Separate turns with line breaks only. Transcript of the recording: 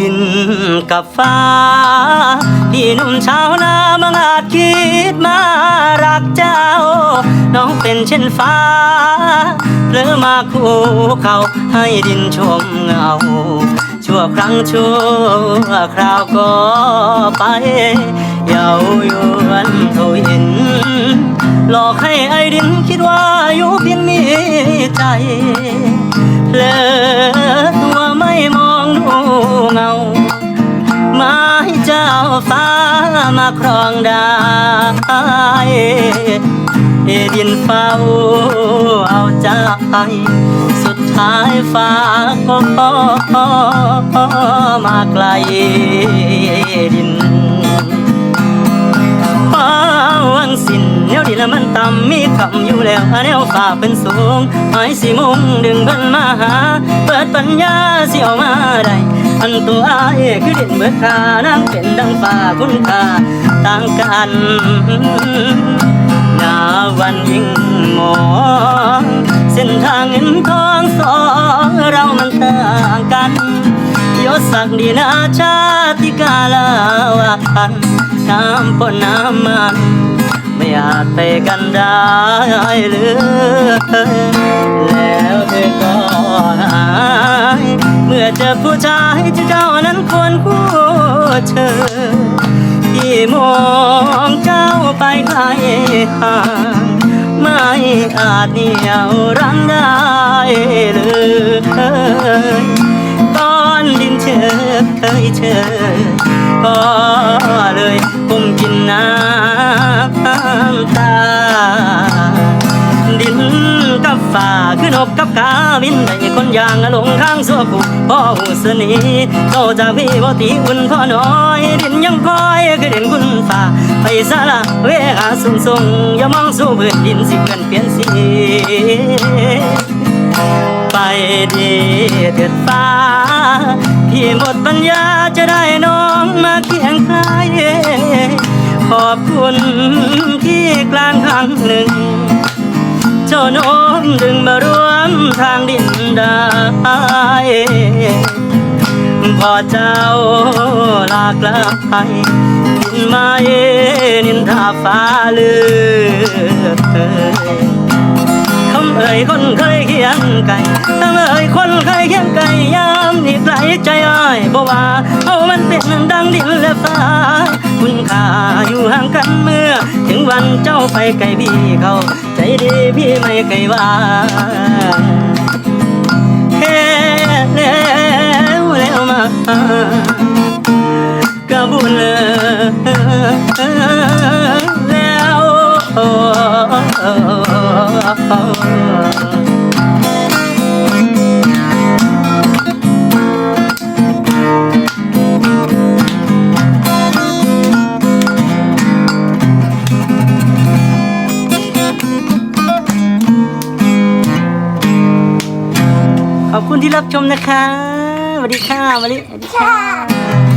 ดินกับฟ้า พี่หนุ่มชาวนาบังอาจคิดมารักเจ้า น้องเป็นเช่นฟ้าเพลอมาคู่เขาให้ดินชมเงา ชั่วครั้งชั่วคราวก็ไป เยาวยวนเท่าเห็น หลอกให้ไอ้ดินคิดว่าอยู่เพียงมีใจเพลอ มาครองได้ดินเฝ้าเอาใจสุดท้ายฟ้าก็มาไกล คำอยู่แล้วแนวฟ้าเป็นสูงไอ้สิมุงดึงเพิ่นมาหา เปิดปัญญาสิเอามาได้อันตัวอ้ายคือเด่นเบิดคาน้ำเป็นดังฟ้าคุณค่าต่างกันหน้าวันยิ่งมองเส้นทางเงินทองสองเรามันต่างกันยศศักดินาชาติกาลาวันน้ำปนน้ำมัน ไม่อาจไปกันได้เลยแล้วเธอก็หายเมื่อเจอผู้ชายที่เจ้านั้นควรคู่เธอที่มองเจ้าไปไกลห่างไม่อาจเหนียวรั้งได้เลยก้อนดินเชยเคยเชย ฝ่าขึ้นอกกับกาบินได้คนอย่างหลงข้างสัวกูพ่อหูสนีโตจากพี่บ่ตีอุ่นพ่อน้อยดินยังคอยคือเด่นคุณฝ่าไปซาละเวหาสูงส่งอย่ามองสู้พื้นดินสิเปลี่ยนเปลี่ยนสีไปดีเถิดฟ้าพี่หมดปัญญาจะได้น้องมาเคียงข้ายขอบคุณที่กลางครั้งหนึ่ง เจ้าโน้มดึงมารวมทางดินได้พอเจ้าลากลับไปดินไม้นินทาฟ้าลือคำเอ่ยคนเคยเคียงไก่คำเอ่ยคนเคยเคียงไก่ยามนี่ไกลใจอ้ายบอกว่าเอามันเป็นดังดินและฟ้า คุณค่าอยู่ห่างกันเมื่อ วันเจ้าไปไกลพี่เขาใจดีพี่ไม่ไกลว่าเฮ้แล้วแล้วมากระบุญแล้ว ที่รับชมนะคะสวัสดีค่ะมาลิสวัสดีค่ะ